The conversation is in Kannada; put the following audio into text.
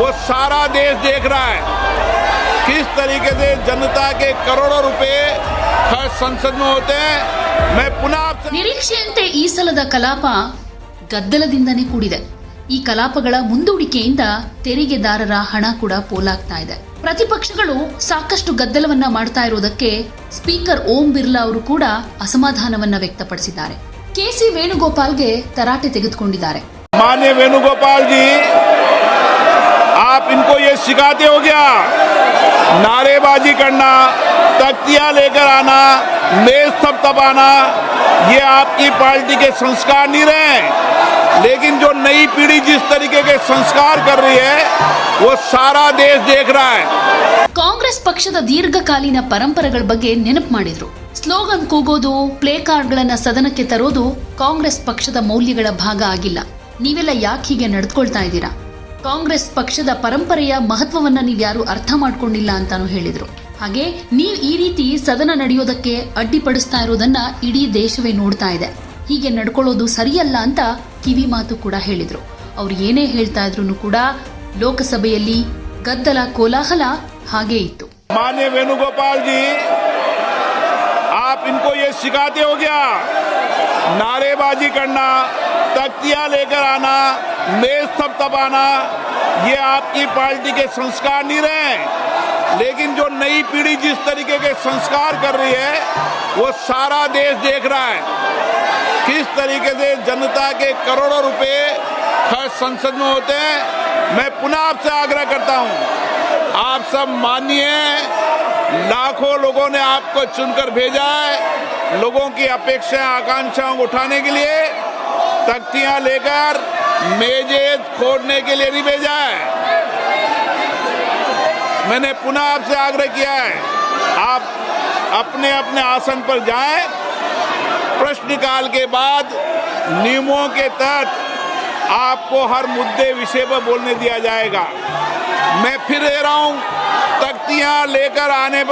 वो सारा देश देख रहा है किस तरीके से जनता के करोड़ों रुपए खर्च संसद में होते हैं मैं पुनः आपसे ನಿರೀಕ್ಷೆಯಂತೆ ಈ ಸಲದ ಕಲಾಪ ಗದ್ದಲದಿಂದನೇ ಕೂಡಿದೆ ಈ ಕಲಾಪಗಳ ಮುಂದೂಡಿಕೆಯಿಂದ ತೆರಿಗೆದಾರರ ಹಣ ಕೂಡ ಪೋಲಾಗ್ತಾ ಇದೆ ಪ್ರತಿಪಕ್ಷಗಳು ಸಾಕಷ್ಟು ಗದ್ದಲವನ್ನ ಮಾಡ್ತಾ ಇರುವುದಕ್ಕೆ ಸ್ಪೀಕರ್ ಓಂ ಬಿರ್ಲಾ ಅವರು ಕೂಡ ಅಸಮಾಧಾನವನ್ನ ವ್ಯಕ್ತಪಡಿಸಿದ್ದಾರೆ ಕೆಸಿ ವೇಣುಗೋಪಾಲ್ಗೆ ತರಾಟೆ ತೆಗೆದುಕೊಂಡಿದ್ದಾರೆ मान्य वेणुगोपाल जी आप इनको ये सिखाते हो क्या नारेबाजी करना तख्तियां लेकर आना मेज थपथपाना ये आपकी पार्टी के संस्कार नहीं रहे लेकिन जो नई पीढ़ी जिस तरीके के संस्कार कर रही है वो सारा देश देख रहा है ಕಾಂಗ್ರೆಸ್ ಪಕ್ಷದ ದೀರ್ಘಕಾಲೀನ ಪರಂಪರೆಗಳ ಬಗ್ಗೆ ನೆನಪು ಮಾಡಿದ್ರು ಸ್ಲೋಗನ್ ಕೂಗೋದು ಪ್ಲೇ ಕಾರ್ಡ್ಗಳನ್ನ ಸದನಕ್ಕೆ ತರೋದು ಕಾಂಗ್ರೆಸ್ ಪಕ್ಷದ ಮೌಲ್ಯಗಳ ಭಾಗ ಆಗಿಲ್ಲ ನೀವೆಲ್ಲ ಯಾಕೆ ಹೀಗೆ ನಡೆದುಕೊಳ್ತಾ ಇದ್ದೀರಾ ಕಾಂಗ್ರೆಸ್ ಪಕ್ಷದ ಪರಂಪರೆಯ ಮಹತ್ವವನ್ನ ನೀವ್ಯಾರು ಅರ್ಥ ಮಾಡ್ಕೊಂಡಿಲ್ಲ ಅಂತಾನು ಹೇಳಿದ್ರು ಹಾಗೆ ನೀವ್ ಈ ರೀತಿ ಸದನ ನಡೆಯೋದಕ್ಕೆ ಅಡ್ಡಿಪಡಿಸ್ತಾ ಇರೋದನ್ನ ಇಡೀ ದೇಶವೇ ನೋಡ್ತಾ ಇದೆ ಹೀಗೆ ನಡ್ಕೊಳ್ಳೋದು ಸರಿಯಲ್ಲ ಅಂತ ಕಿವಿ ಮಾತು ಕೂಡ ಹೇಳಿದ್ರು ಅವ್ರು ಏನೇ ಹೇಳ್ತಾ ಇದ್ರು ಕೂಡ ಲೋಕಸಭೆಯಲ್ಲಿ ಗದ್ದಲ ಕೋಲಾಹಲ ಹಾಗೇ ಇತ್ತು मान्य वेणुगोपाल जी आप इनको ये सिखाते हो क्या नारेबाजी करना तख्तियाँ लेकर आना, मेज थपथपाना ये आपकी पार्टी के संस्कार नहीं रहे। लेकिन जो नई पीढ़ी जिस तरीके के संस्कार कर रही है, वो सारा देश देख रहा है। किस तरीके से जनता के करोड़ों रुपए खर्च संसद में होते हैं, मैं पुनः आपसे आग्रह करता हूँ। आप सब मानिए लाखों लोगों ने आपको चुनकर भेजा है, लोगों की अपेक्षाएँ, आकांक्षाओं को उठाने के लिए। तख्तियाँ लेकर मेजे खोदने के लिए नहीं भेजा है। मैंने पुनः आपसे आग्रह किया है, आप अपने अपने आसन पर जाएँ। प्रश्नकाल के बाद नियमों के तहत आपको हर मुद्दे विषय पर बोलने दिया जाएगा। मैं फिर दे रहा हूँ, तख्तियाँ लेकर आने